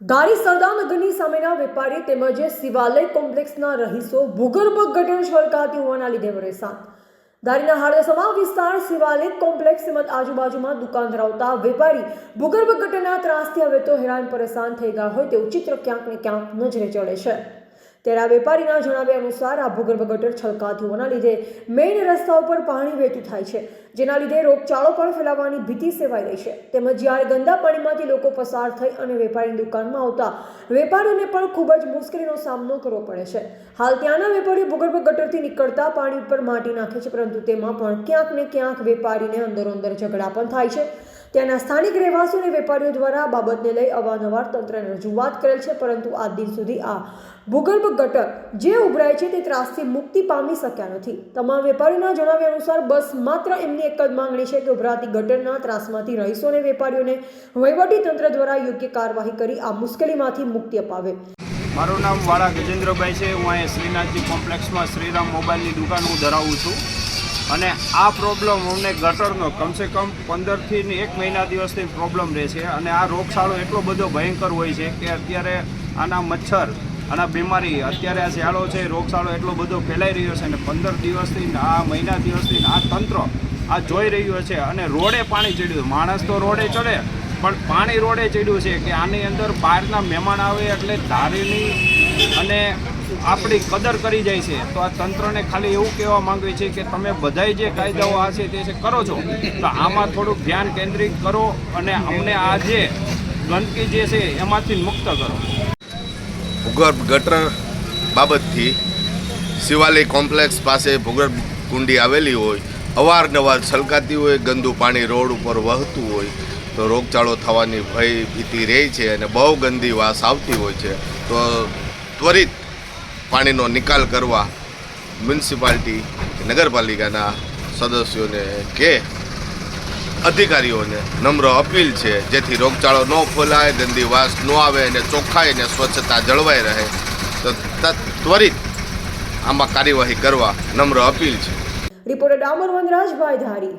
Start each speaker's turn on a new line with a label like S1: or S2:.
S1: ધારી સરદારનગરની સામેના વેપારી તેમજ શિવાલય કોમ્પ્લેક્સના રહીશો ભૂગર્ભ ગટર છલકાતી હોવાના લીધે પરેશાન ધારીના હાડસમા વિસ્તાર શિવાલય કોમ્પ્લેક્સ તેમજ આજુબાજુમાં દુકાન ધરાવતા વેપારી ભૂગર્ભ ગટરના ત્રાસથી હવે તો હેરાન પરેશાન થઈ ગયા હોય તેવું ચિત્ર ક્યાંક ને ક્યાંક નજરે ચડે છે. ત્યારે આ વેપારીના જણાવ્યા અનુસાર આ ભૂગર્ભ ગટર છલકાતી હોવાના લીધે મેઇન રસ્તા ઉપર પાણી વહેતું થાય છે, જેના લીધે રોગચાળો પણ ફેલાવવાની ભીતિ સેવાઈ રહી છે. તેમજ જ્યારે ગંદા પાણીમાંથી લોકો પસાર થઈ અને વેપારીની દુકાનમાં આવતા, વેપારીઓને પણ ખૂબ જ મુશ્કેલીનો સામનો કરવો પડે છે. હાલ ત્યાંના વેપારીઓ ભૂગર્ભ ગટરથી નીકળતા પાણી ઉપર માટી નાખે છે, પરંતુ તેમાં પણ ક્યાંક ને ક્યાંક વેપારીને અંદરો અંદર ઝઘડા પણ થાય છે. ત્યાંના સ્થાનિક રહેવાસીઓ અને વેપારીઓ દ્વારા આ બાબતને લઈ અવારનવાર તંત્રને રજૂઆત કરેલ છે, પરંતુ આજ દિન સુધી આ ભૂગર્ભ ગટર જે ઉભરાય છે તે ત્રાસથી મુક્તિ પામી શક્યા નથી. તમામ વેપારીઓના જણાવ્યા અનુસાર, બસ માત્ર એમની એક જ માંગણી છે કે ઉભરાતી ગટરના ત્રાસમાંથી રહીશો અને વેપારીઓને વહીવટી તંત્ર દ્વારા યોગ્ય કાર્યવાહી કરી આ મુશ્કેલીમાંથી મુક્તિ અપાવે.
S2: મારું નામ વાળા ગજેન્દ્રભાઈ છે. હું અહીંયા શ્રીનાથજી કોમ્પ્લેક્સમાં શ્રીરામ મોબાઈલની દુકાન હું ધરાવું છું. અને આ પ્રોબ્લેમ અમને ગટરનો કમસે કમ પંદરથી એક મહિના દિવસથી પ્રોબ્લેમ રહે છે. અને આ રોગચાળો એટલો બધો ભયંકર હોય છે કે અત્યારે આના મચ્છર, આના બીમારી અત્યારે આ શિયાળો છે, રોગચાળો એટલો બધો ફેલાઈ રહ્યો છે અને પંદર દિવસથી આ મહિના દિવસથી આ તંત્ર આ જોઈ રહ્યું છે અને રોડે પાણી ચડ્યું. માણસ તો રોડે ચડે, પણ પાણી રોડે ચડ્યું છે કે આની અંદર બહારના મહેમાન આવે એટલે ધારીની અને આપણી કદર કરી જાય છે, તો આ તંત્રને ખાલી એવું કહેવા માંગે છે કે તમે બધાય જે કાયદાઓ આ છે તે છે, કરો છો. તો આમાં થોડુંક ધ્યાન કેન્દ્રિત કરો અને અમને આ જે ગંદકી જે છે એમાંથી મુક્ત કરો.
S3: ભૂગર્ભ ગટર બાબતથી શિવાલય કોમ્પ્લેક્સ પાસે ભૂગર્ભ કુંડી આવેલી હોય, અવારનવાર છલકાતી હોય, ગંદુ પાણી રોડ ઉપર વહતું હોય, તો રોગચાળો થવાની ભય ભીતિ રહે છે અને બહુ ગંદી વાસ આવતી હોય છે. તો ત્વરિત પાણીનો નિકાલ કરવા મ્યુનિસિપાલિટી નગરપાલિકાના સદસ્યોને કે અધિકારીઓને નમ્ર અપીલ છે, જેથી રોગચાળો ન ફોલાય ગંદી વાસ ન આવે અને ચોખ્ખાઈ અને સ્વચ્છતા જળવાઈ રહે. તો ત્વરિત આમાં કાર્યવાહી કરવા નમ્ર અપીલ છે.
S1: રિપોર્ટર ડામર વનરાજભાઈ ધારી.